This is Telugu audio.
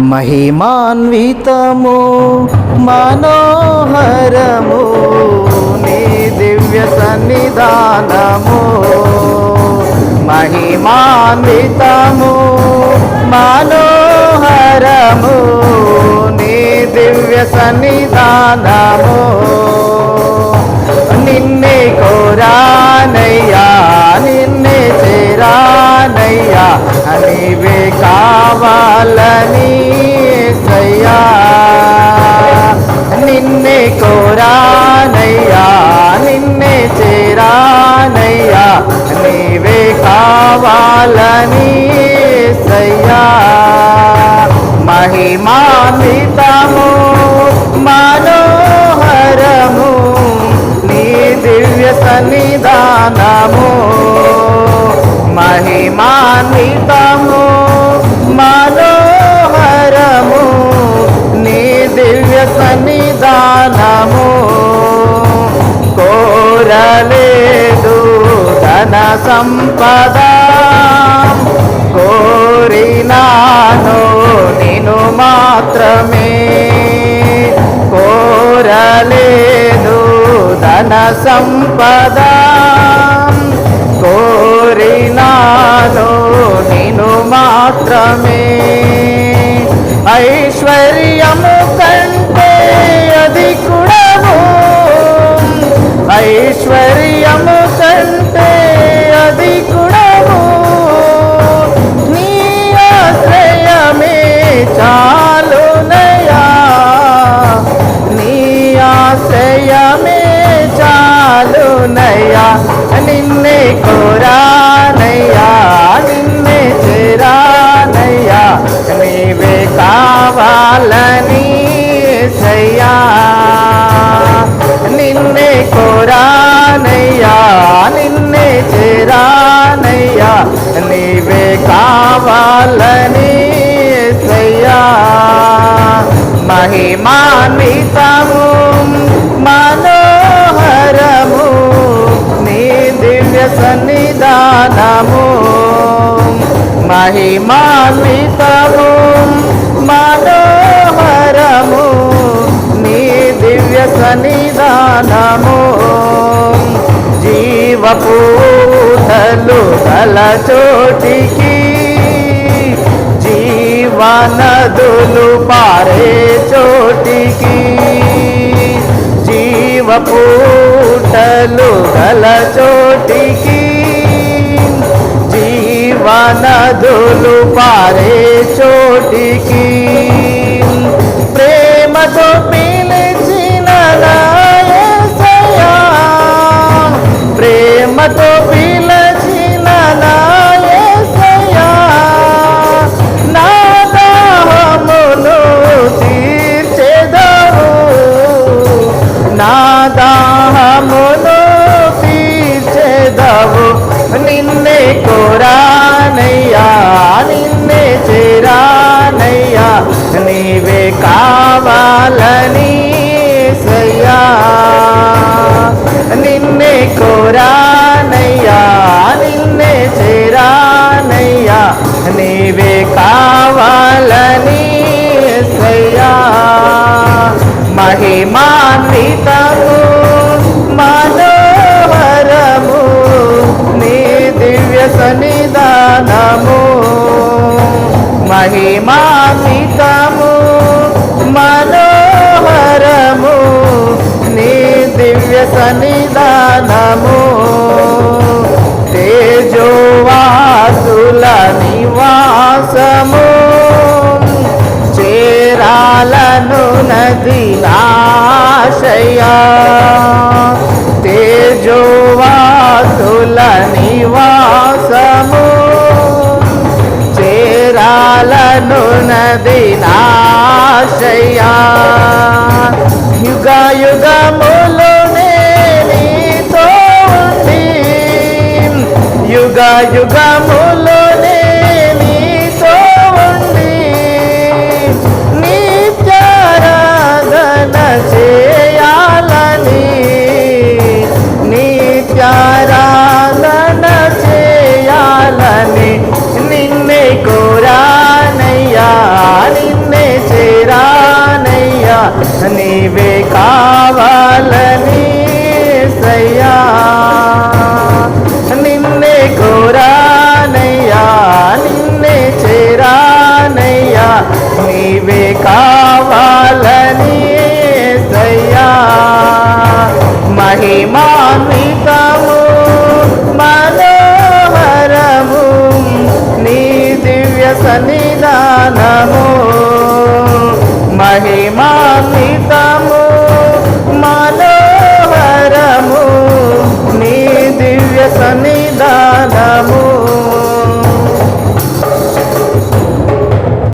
మహిమాన్వితము మనోహరము నీ దివ్య సన్నిధానము. మహిమాన్వితము మనోహరము నీ దివ్య సన్నిధానము. కోరలేదు ధన సంపద. కోరినాను నిను మాత్రమే. కోరలేదు ధన సంపద. కోరినాను నిను మాత్రమే. ఐశ్వర్య ఐశ్వర్యము కంటే అది గుణము నీ ఆశ్రయమే చాలునయా నీ ఆశ్రయమే చాలునయ్యా నిన్నే కోరా చేరానయ్యా. నీవే కావాలని సయ్యా మహిమాన్వితము మనోహరము నీ దివ్య సన్నిధానము. మహిమాన్వితము మనోహరము నీ దివ్య సన్నిధానము. జీవపూతలు గల చోటికి జీవనదులు పారే చోటికి జీవపూటలు గల చోటికి జీవనదులు పారే చోటికి ప్రేమతో పిలిచిన నిన్నే కోరానయ్యా నిన్నే చేరానయ్యా. నీవే కావాలని సయ్యా నిన్నే కోరానయ్యా నిన్నే చేరానయ్యా. నీవే కావాలని సయ్యా మహిమాన్వితము నాశయా తేజోవాసుల నివాసము. చేరాలను నది నాశయా. యుగ యుగములు నీతో యుగ యుగములు నీవే కావాలని సయ్యా. నిన్నే కోరానయ్యా నిన్నే చేరానయ్యా. నీవే కా